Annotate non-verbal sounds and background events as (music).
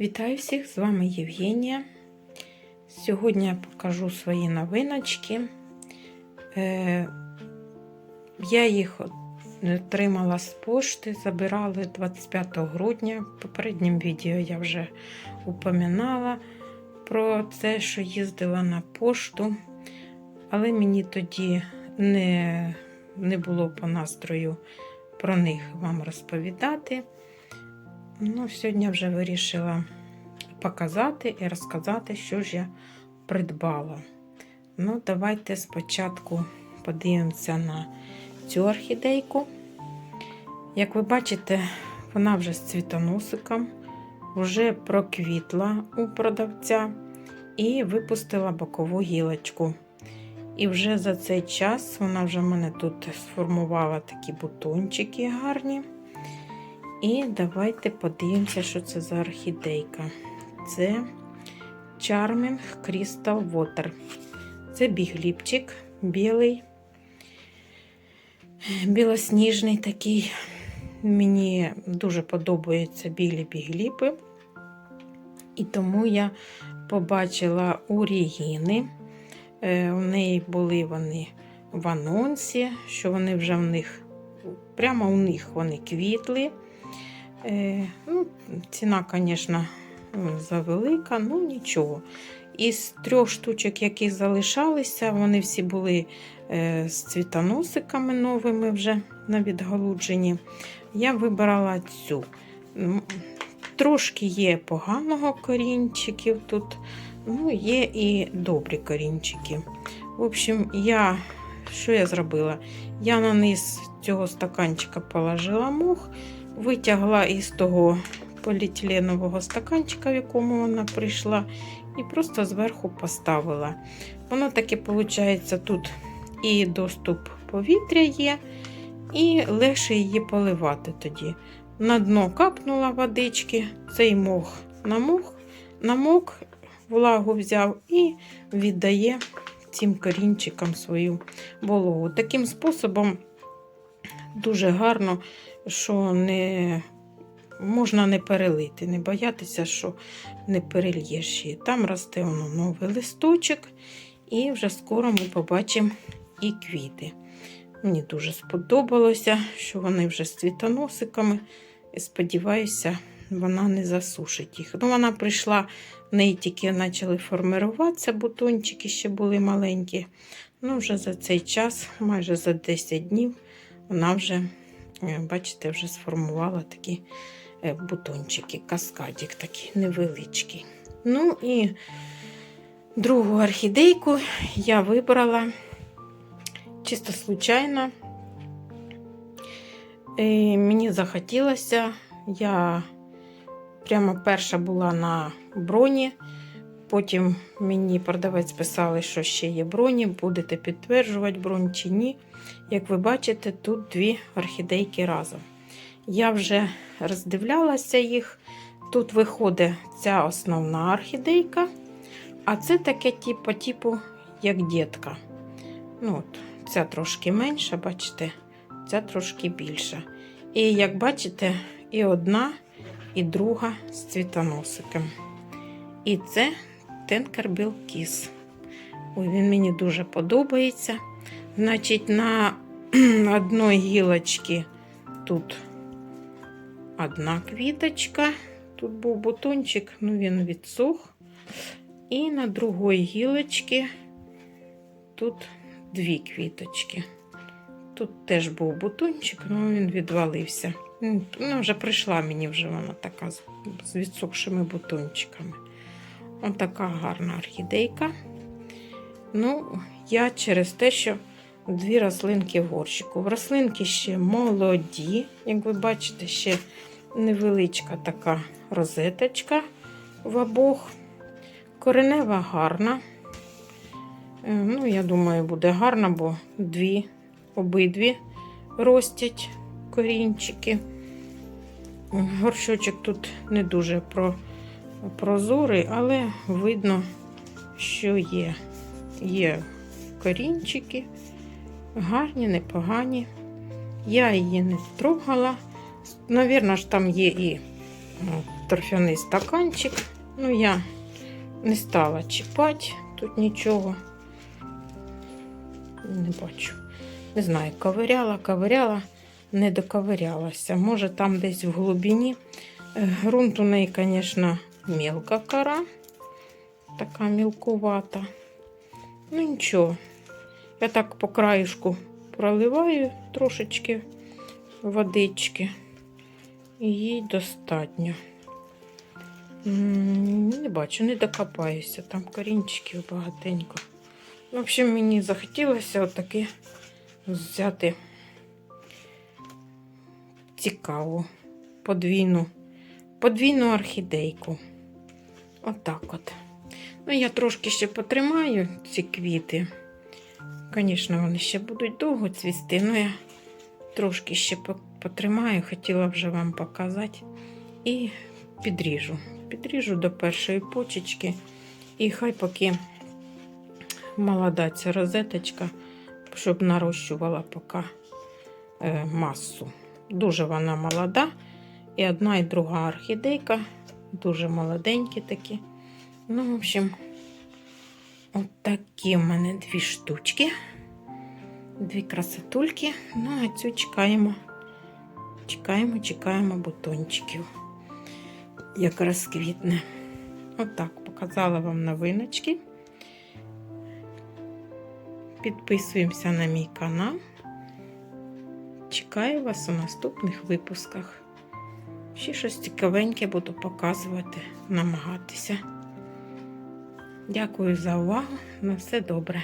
Вітаю всіх! З вами Євгенія. Сьогодні я покажу свої новиночки. Е, я їх отримала з пошти, забирали 25 грудня. В попередньому відео я вже упоминала про те, що їздила на пошту, але мені тоді не, не було по настрою про них вам розповідати. Ну, Сьогодні вже вирішила показати і розказати, що ж я придбала. Ну, давайте спочатку подивимося на цю орхідейку. Як ви бачите, вона вже з цвітоносиком, вже проквітла у продавця і випустила бокову гілочку. І вже за цей час вона вже в мене тут сформувала такі бутончики гарні. І давайте подивимося, що це за орхідейка. Це Charming Crystal Water. Це бігліпчик білий, білосніжний такий. Мені дуже подобаються білі бігліпи. І тому я побачила у Регіни. Е, У неї були вони в анонсі, що вони вже в них, прямо у них вони квітли. Е, ну, Ціна, звісно, завелика, ну нічого. Із трьох штучок, які залишалися, вони всі були е, з цвітоносиками новими вже на відгалудженні. Я вибрала цю. Трошки є поганого корінчиків тут, ну, є і добрі корінчики. В общем, я що я зробила? Я на цього стаканчика положила мох витягла із того поліетиленового стаканчика, в якому вона прийшла, і просто зверху поставила. Воно таке, виходить, тут і доступ повітря є, і легше її поливати тоді. На дно капнула водички, цей мох намок, намок, влагу взяв і віддає цим корінчикам свою вологу. Таким способом дуже гарно що не можна не перелити, не боятися, що не перельєш її. Там росте воно новий листочок, і вже скоро ми побачимо і квіти. Мені дуже сподобалося, що вони вже з цвітоносиками. І сподіваюся, вона не засушить їх. Ну, Вона прийшла, в неї тільки почали формуватися, бутончики ще були маленькі. Ну, вже за цей час, майже за 10 днів, вона вже Е, бачите, вже сформувала такі е, бутончики, каскадик такий невеличкий. Ну і другу орхідейку я вибрала чисто случайно. І мені захотілося, я прямо перша була на броні. Потім мені продавець писали, що ще є броні, будете підтверджувати бронь чи ні. Як ви бачите, тут дві орхідейки разом. Я вже роздивлялася їх. Тут виходить ця основна орхідейка, а це таке типу, типу як дітка. Ну, от, Ця трошки менша, бачите, ця трошки більша. І як бачите, і одна, і друга з цвітоносиком. І це Тенкербіл Кіс. Ой, він мені дуже подобається. Значить, на (clears throat) одной гілочці тут одна квіточка, тут був бутончик, ну він відсох. І на другій гілочці тут дві квіточки. Тут теж був бутончик, ну, він відвалився. Ну, Вже прийшла мені вже вона така з відсохшими бутончиками. Ось така гарна орхідейка. Ну, я через те, що дві рослинки в горщику. Рослинки ще молоді, як ви бачите, ще невеличка така розеточка в обох. Коренева гарна. Е, ну, я думаю, буде гарна, бо дві, обидві ростять корінчики. Горщочок тут не дуже про, прозорий, але видно, що є. Є корінчики гарні, непогані. Я її не трогала. Навірно ж, там є і ну, торфяний стаканчик. Ну, я не стала чіпати тут нічого. Не бачу. Не знаю, ковиряла, ковиряла, не доковирялася. Може, там десь в глибині. Е, Грунт у неї, звісно, мілка кора, така мілкувата. Ну нічого. Я так по краєшку проливаю трошечки водички. І їй достатньо. Не бачу, не докопаюся. Там корінчиків багатенько. В общем, мені захотілося отаке взяти цікаву подвійну, подвійну орхідейку. Отак от. Ну, я трошки ще потримаю ці квіти. Звісно, вони ще будуть довго цвісти, але я трошки ще потримаю, хотіла вже вам показати. І підріжу. Підріжу до першої почечки. І хай поки молода ця розеточка, щоб нарощувала поки е, масу. Дуже вона молода. І одна, і друга орхідейка. Дуже молоденькі такі. Ну, в общем, от такі в мене дві штучки. Дві красотульки. Ну, а цю чекаємо. Чекаємо, чекаємо бутончиків. Як розквітне. Отак показала вам новиночки. Підписуємося на мій канал. Чекаю вас у наступних випусках. Ще щось цікавеньке буду показувати, намагатися. Дякую за увагу. На все добре.